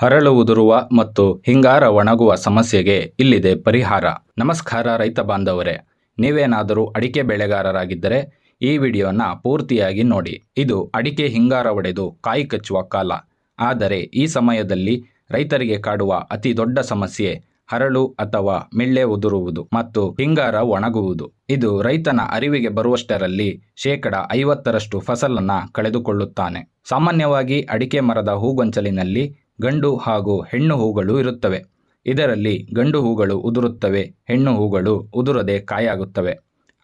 ಹರಳು ಉದುರುವ ಮತ್ತು ಹಿಂಗಾರ ಒಣಗುವ ಸಮಸ್ಯೆಗೆ ಇಲ್ಲಿದೆ ಪರಿಹಾರ. ನಮಸ್ಕಾರ ರೈತ ಬಾಂಧವರೇ, ನೀವೇನಾದರೂ ಅಡಿಕೆ ಬೆಳೆಗಾರರಾಗಿದ್ದರೆ ಈ ವಿಡಿಯೋನ ಪೂರ್ತಿಯಾಗಿ ನೋಡಿ. ಇದು ಅಡಿಕೆ ಹಿಂಗಾರ ಒಡೆದು ಕಾಯಿ ಕಚ್ಚುವ ಕಾಲ. ಆದರೆ ಈ ಸಮಯದಲ್ಲಿ ರೈತರಿಗೆ ಕಾಡುವ ಅತಿ ದೊಡ್ಡ ಸಮಸ್ಯೆ ಹರಳು ಅಥವಾ ಮಿಳ್ಳೆ ಉದುರುವುದು ಮತ್ತು ಹಿಂಗಾರ ಒಣಗುವುದು. ಇದು ರೈತನ ಅರಿವಿಗೆ ಬರುವಷ್ಟರಲ್ಲಿ ಶೇಕಡ ಐವತ್ತರಷ್ಟು ಫಸಲನ್ನ ಕಳೆದುಕೊಳ್ಳುತ್ತಾನೆ. ಸಾಮಾನ್ಯವಾಗಿ ಅಡಿಕೆ ಮರದ ಹೂಗೊಂಚಲಿನಲ್ಲಿ ಗಂಡು ಹಾಗೂ ಹೆಣ್ಣು ಹೂಗಳು ಇರುತ್ತವೆ. ಇದರಲ್ಲಿ ಗಂಡು ಹೂಗಳು ಉದುರುತ್ತವೆ, ಹೆಣ್ಣು ಹೂಗಳು ಉದುರದೆ ಕಾಯಾಗುತ್ತವೆ.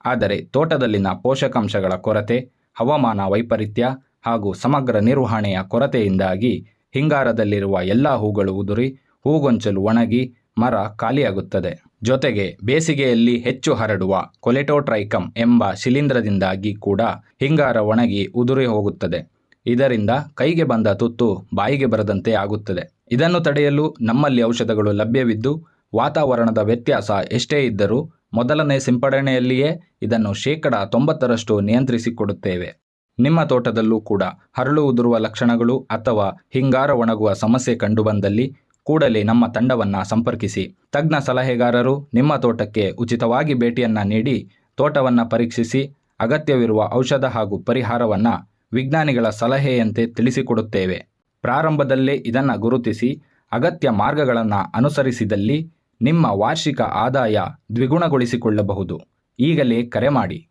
ಆದರೆ ತೋಟದಲ್ಲಿನ ಪೋಷಕಾಂಶಗಳ ಕೊರತೆ, ಹವಾಮಾನ ವೈಪರೀತ್ಯ ಹಾಗೂ ಸಮಗ್ರ ನಿರ್ವಹಣೆಯ ಕೊರತೆಯಿಂದಾಗಿ ಹಿಂಗಾರದಲ್ಲಿರುವ ಎಲ್ಲ ಹೂಗಳು ಉದುರಿ, ಹೂಗೊಂಚಲು ಒಣಗಿ, ಮರ ಖಾಲಿಯಾಗುತ್ತದೆ. ಜೊತೆಗೆ ಬೇಸಿಗೆಯಲ್ಲಿ ಹೆಚ್ಚು ಹರಡುವ ಕೊಲೆಟೋಟ್ರೈಕಮ್ ಎಂಬ ಶಿಲೀಂಧ್ರದಿಂದಾಗಿ ಕೂಡ ಹಿಂಗಾರ ಒಣಗಿ ಉದುರಿ ಹೋಗುತ್ತದೆ. ಇದರಿಂದ ಕೈಗೆ ಬಂದ ತುತ್ತು ಬಾಯಿಗೆ ಬರದಂತೆ ಆಗುತ್ತದೆ. ಇದನ್ನು ತಡೆಯಲು ನಮ್ಮಲ್ಲಿ ಔಷಧಗಳು ಲಭ್ಯವಿದ್ದು, ವಾತಾವರಣದ ವ್ಯತ್ಯಾಸ ಎಷ್ಟೇ ಇದ್ದರೂ ಮೊದಲನೇ ಸಿಂಪಡಣೆಯಲ್ಲಿಯೇ ಇದನ್ನು ಶೇಕಡ ತೊಂಬತ್ತರಷ್ಟು ನಿಯಂತ್ರಿಸಿಕೊಡುತ್ತೇವೆ. ನಿಮ್ಮ ತೋಟದಲ್ಲೂ ಕೂಡ ಹರಳು ಉದುರುವ ಲಕ್ಷಣಗಳು ಅಥವಾ ಹಿಂಗಾರ ಒಣಗುವ ಸಮಸ್ಯೆ ಕಂಡುಬಂದಲ್ಲಿ ಕೂಡಲೇ ನಮ್ಮ ತಂಡವನ್ನು ಸಂಪರ್ಕಿಸಿ. ತಜ್ಞ ಸಲಹೆಗಾರರು ನಿಮ್ಮ ತೋಟಕ್ಕೆ ಉಚಿತವಾಗಿ ಭೇಟಿಯನ್ನ ನೀಡಿ, ತೋಟವನ್ನು ಪರೀಕ್ಷಿಸಿ, ಅಗತ್ಯವಿರುವ ಔಷಧ ಹಾಗೂ ಪರಿಹಾರವನ್ನು ವಿಜ್ಞಾನಿಗಳ ಸಲಹೆಯಂತೆ ತಿಳಿಸಿಕೊಡುತ್ತೇವೆ. ಪ್ರಾರಂಭದಲ್ಲೇ ಇದನ್ನು ಗುರುತಿಸಿ, ಅಗತ್ಯ ಮಾರ್ಗಗಳನ್ನು ಅನುಸರಿಸಿದಲ್ಲಿ ನಿಮ್ಮ ವಾರ್ಷಿಕ ಆದಾಯ ದ್ವಿಗುಣಗೊಳಿಸಿಕೊಳ್ಳಬಹುದು. ಈಗಲೇ ಕರೆ ಮಾಡಿ.